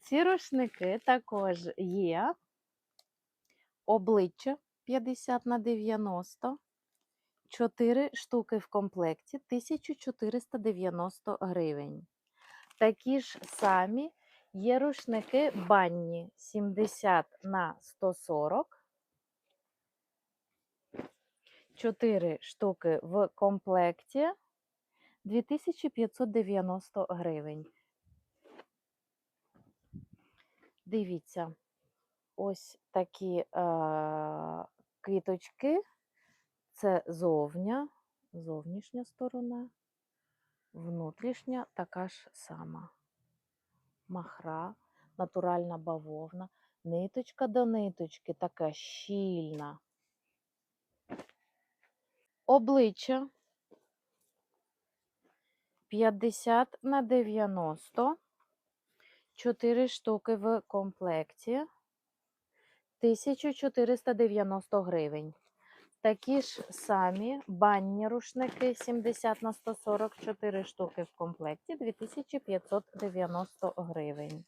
Ці рушники також є обличчя 50 на 90, 4 штуки в комплекті 1490 гривень. Такі ж самі є рушники банні 70 на 140. 4 штуки в комплекті 2590 гривень. Дивіться, ось такі е, квіточки. Це зовня, зовнішня сторона, внутрішня така ж сама. Махра, натуральна бавовна, ниточка до ниточки така щільна. Обличчя 50 на 90. 4 штуки в комплекті. 1490 гривень. Такі ж самі банні рушники 70 на 144 штуки в комплекті 2590 гривень.